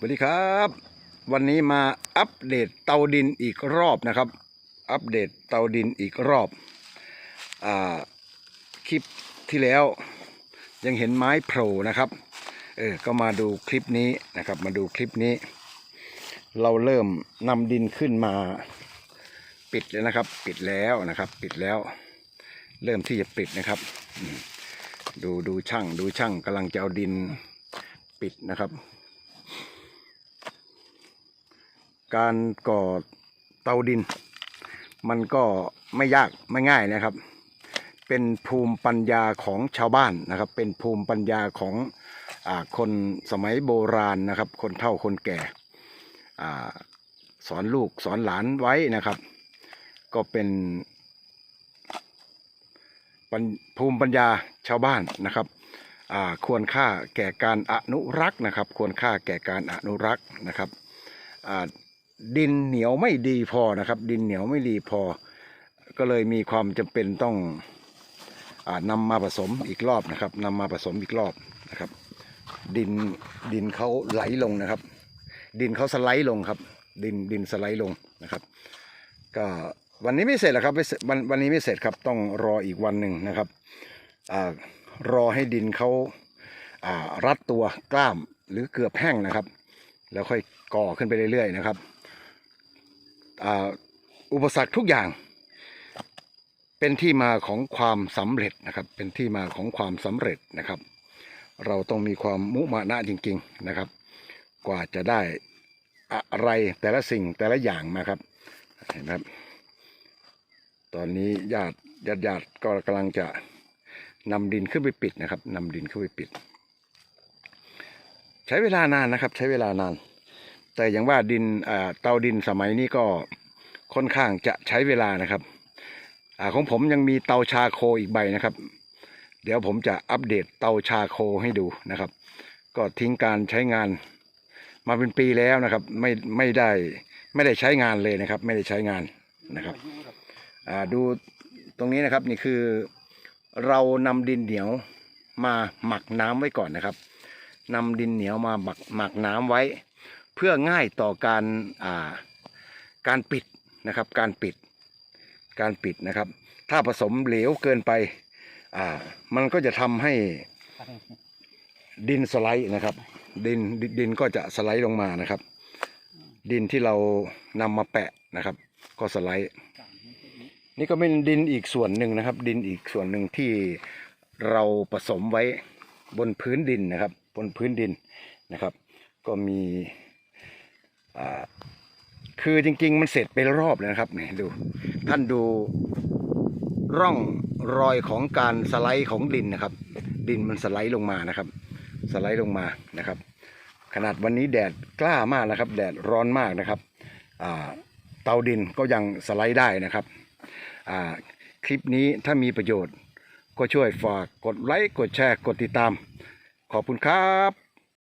สวัสดีครับ วันนี้มาอัปเดตเตาดินอีกรอบนะครับ อัปเดตเตาดินอีกรอบอ่าคลิปที่แล้วยังเห็นไม้โผล่นะครับเออก็มาดูคลิปนี้นะครับ มาดูคลิปนี้ เราเริ่มนำดินขึ้นมาปิดแล้วนะครับ ปิดแล้วนะครับ ปิดแล้ว เริ่มที่จะปิดนะครับ ดูดูช่างดูช่างกำลังจะเอาดินปิดนะครับ การก่อเตาดิน มันก็ไม่ยากไม่ง่ายนะครับ เป็นภูมิปัญญาของชาวบ้านนะครับ เป็นภูมิปัญญาของอคนสมัยโบราณนะครับ คนเฒ่าคนแก่อสอนลูกสอนหลานไว้นะครับ ก็เป็นภูมิปัญญาชาวบ้านนะครับควรค่าแก่การอนุรักษ์นะครับ ควรค่าแก่การอนุรักษ์นะครับ ดินเหนียวไม่ดีพอนะครับ ดินเหนียวไม่ดีพอ ก็เลยมีความจำเป็นต้องอนำมาผสมอีกรอบนะครับนำมาผสมอีกรอบนะครับ ดินดินเขาไหลลงนะครับ ดินเขาสไลด์ลงครับ ดินดินสไลด์ลงนะครับ ก็วันนี้ไม่เสร็จหรอกครับวันวันนี้ไม่เสร็จครับต้องรออีกวันหนึ่งนะครับอรอให้ดินเขาารัดตัวกล้ามหรือเกือบแห้งนะครับ แล้วค่อยก่อขึ้นไปเรื่อยๆนะครับ อุปสรรคทุกอย่าง เป็นที่มาของความสำเร็จนะครับ เป็นที่มาของความสำเร็จนะครับ เราต้องมีความมุมานะจริง ๆนะครับ กว่าจะได้อะไรแต่ละสิ่งแต่ละอย่างมาครับเห็นไหมครับ ตอนนี้ญาติญาติญาติก็กำลังจะนำดินขึ้นไปปิดนะครับนำดินขึ้นไปปิด ใช้เวลานานนะครับ ใช้เวลานาน แต่อย่างว่าดินเตาดินสมัยนี้ก็ค่อนข้างจะใช้เวลานะครับอของผมยังมีเตาชาโคอีกใบนะครับ เดี๋ยวผมจะอัปเดตเตาชาโคให้ดูนะครับ ก็ทิ้งการใช้งานมาเป็นปีแล้วนะครับ ไม่ไม่ได้ไม่ได้ใช้งานเลยนะครับ ไม่ได้ใช้งานนะครับดูตรงนี้นะครับนี่คือเรานำดินเหนียวมาหมักน้ำไว้ก่อนนะครับนำดินเหนียวมาหมักหมักน้ำไว้ เพื่อง่ายต่อการาการปิดนะครับ การปิดการปิดนะครับ ถ้าผสมเหลวเกินไปอ่ามันก็จะทำให้ดินสไลด์นะครับ ดินดินก็จะสไลด์ลงมานะครับ ดินที่เรานำมาแปะนะครับ ก็สไลด์นี่ก็เป็นดินอีกส่วนหนึ่งนะครับ ดินอีกส่วนหนึ่งที่เราผสมไว้บนพื้นดินนะครับ บนพื้นดินนะครับ ก็มี คือจริง ๆ มันเสร็จไปรอบแล้วนะครับนี่ดู ท่านดูร่องรอยของการสไลด์ของดินนะครับ ดินมันสไลด์ลงมานะครับ สไลด์ลงมานะครับ ขนาดวันนี้แดดกล้ามากนะครับ แดดร้อนมากนะครับเตาดินก็ยังสไลด์ได้นะครับคลิปนี้ถ้ามีประโยชน์ก็ช่วยฝากกดไลค์กดแชร์กดติดตาม ขอบคุณครับ